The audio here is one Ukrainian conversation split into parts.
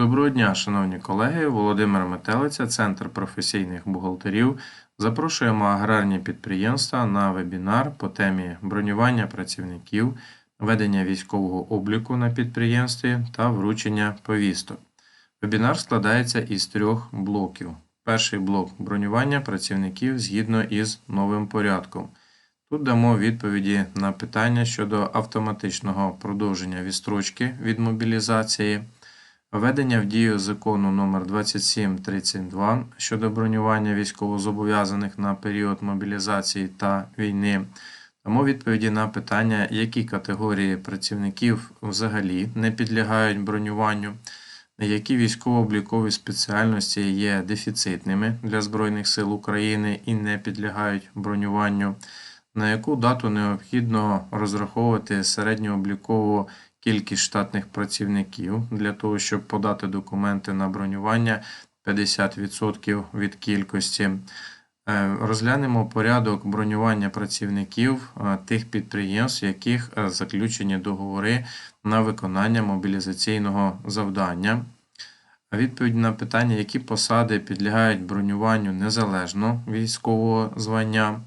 Доброго дня, шановні колеги. Володимир Метелиця, Центр професійних бухгалтерів. Запрошуємо аграрні підприємства на вебінар по темі бронювання працівників, ведення військового обліку на підприємстві та вручення повісток. Вебінар складається із трьох блоків. Перший блок бронювання працівників згідно із новим порядком. Тут дамо відповіді на питання щодо автоматичного продовження відстрочки від мобілізації. Введення в дію закону номер 2732 щодо бронювання військовозобов'язаних на період мобілізації та війни. Дамо відповіді на питання, які категорії працівників взагалі не підлягають бронюванню, які військово-облікові спеціальності є дефіцитними для Збройних сил України і не підлягають бронюванню, на яку дату необхідно розраховувати середньооблікову кількість штатних працівників для того, щоб подати документи на бронювання 50% від кількості. Е, Розглянемо порядок бронювання працівників е, тих підприємств, в яких е, заключені договори на виконання мобілізаційного завдання. Відповідь на питання, які посади підлягають бронюванню незалежно військового звання.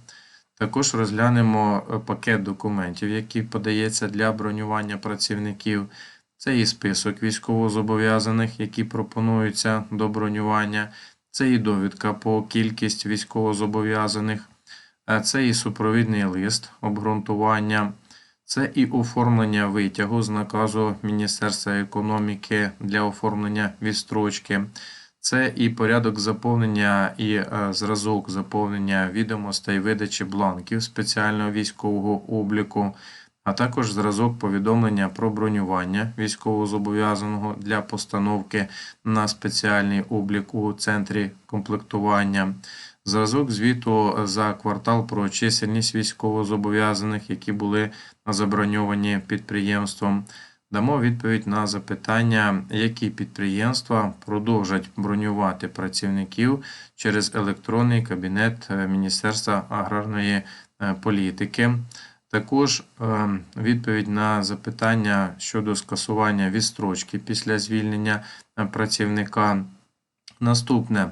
Також розглянемо е, пакет документів, який подається для бронювання працівників. Це і список військовозобов'язаних, які пропонуються до бронювання. Це і довідка по кількість військовозобов'язаних. Е, Це і супровідний лист обґрунтування. Це і оформлення витягу з наказу Міністерства економіки для оформлення відстрочки. Це і порядок заповнення і е, зразок заповнення відомостей видачі бланків спеціального військового обліку, а також зразок повідомлення про бронювання військовозобов'язаного для постановки на спеціальний облік у центрі комплектування. Зразок звіту за квартал про чисельність військовозобов'язаних, які були заброньовані підприємством. Дамо відповідь на запитання, які підприємства продовжать бронювати працівників через електронний кабінет е, Міністерства аграрної е, політики. Також е, відповідь на запитання щодо скасування відстрочки після звільнення працівника. Наступне.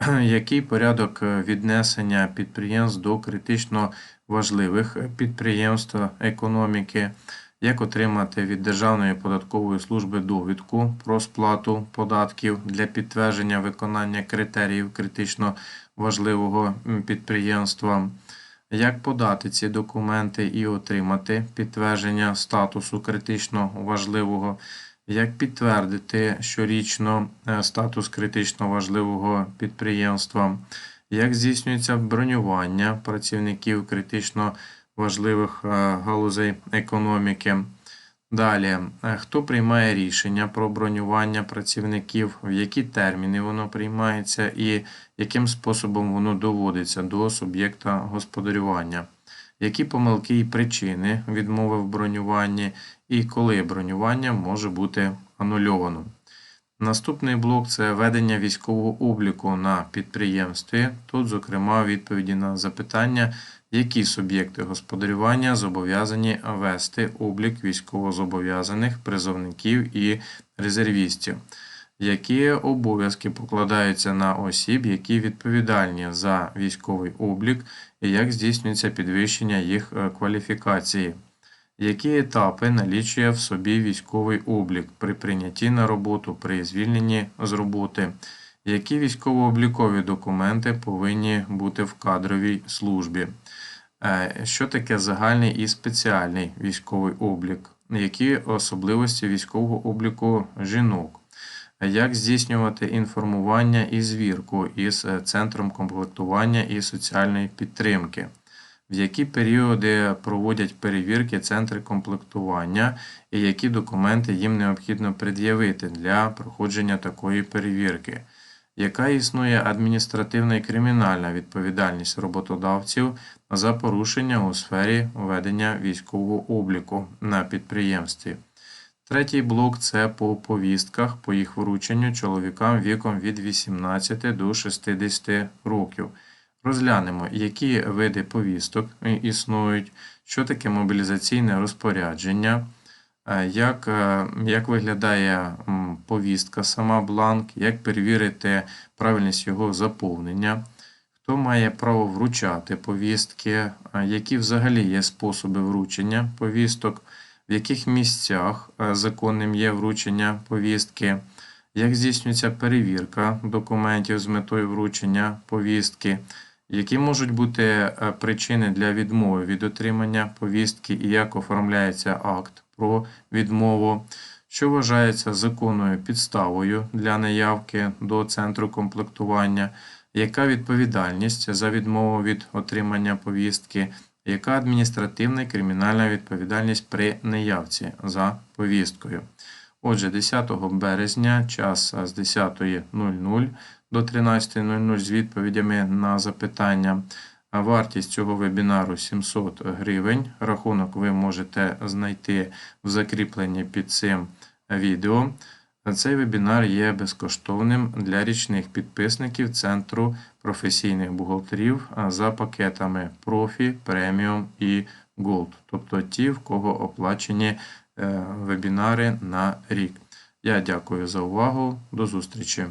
Який порядок віднесення підприємств до критично важливих підприємств економіки? Як отримати від Державної податкової служби довідку про сплату податків для підтвердження виконання критеріїв критично важливого підприємства? Як подати ці документи і отримати підтвердження статусу критично важливого? Як підтвердити щорічно е, статус критично важливого підприємства? Як здійснюється бронювання працівників критично важливих е, галузей економіки? Далі, е, хто приймає рішення про бронювання працівників, в які терміни воно приймається і яким способом воно доводиться до суб'єкта господарювання? Які помилки і причини відмови в бронюванні, і коли бронювання може бути анульовано? Наступний блок це ведення військового обліку на підприємстві. Тут, зокрема, відповіді на запитання, які суб'єкти господарювання зобов'язані вести облік військовозобов'язаних призовників і резервістів, які обов'язки покладаються на осіб, які відповідальні за військовий облік, і як здійснюється підвищення їх е, кваліфікації. Які етапи налічує в собі військовий облік при прийнятті на роботу, при звільненні з роботи? Які військово-облікові документи повинні бути в кадровій службі? Е, Що таке загальний і спеціальний військовий облік? Які особливості військового обліку жінок? Як здійснювати інформування і звірку із е, Центром комплектування і соціальної підтримки? В які періоди проводять перевірки центри комплектування і які документи їм необхідно пред'явити для проходження такої перевірки? Яка існує адміністративна і кримінальна відповідальність роботодавців за порушення у сфері ведення військового обліку на підприємстві? Третій блок це по повістках по їх врученню чоловікам віком від 18 до 60 років. Розглянемо, які види повісток існують, що таке мобілізаційне розпорядження, як, е, як виглядає повістка, сама бланк, як перевірити правильність його заповнення, хто має право вручати повістки, які взагалі є способи вручення повісток, в яких місцях е, законним є вручення повістки, як здійснюється перевірка документів з метою вручення повістки, які можуть бути е, причини для відмови від отримання повістки і як оформляється акт про відмову, що вважається законною підставою для неявки до центру комплектування, яка відповідальність за відмову від отримання повістки, яка адміністративна і кримінальна відповідальність при неявці за повісткою. Отже, 10 березня, час з 10.00 до 13.00 з відповідями на запитання. Вартість цього вебінару 700 гривень. Рахунок ви можете знайти в закріпленні під цим відео. Цей вебінар є безкоштовним для річних підписників Центру професійних бухгалтерів за пакетами Профі, Преміум і Gold, тобто ті, в кого оплачені е, вебінари на рік. Я дякую за увагу. До зустрічі!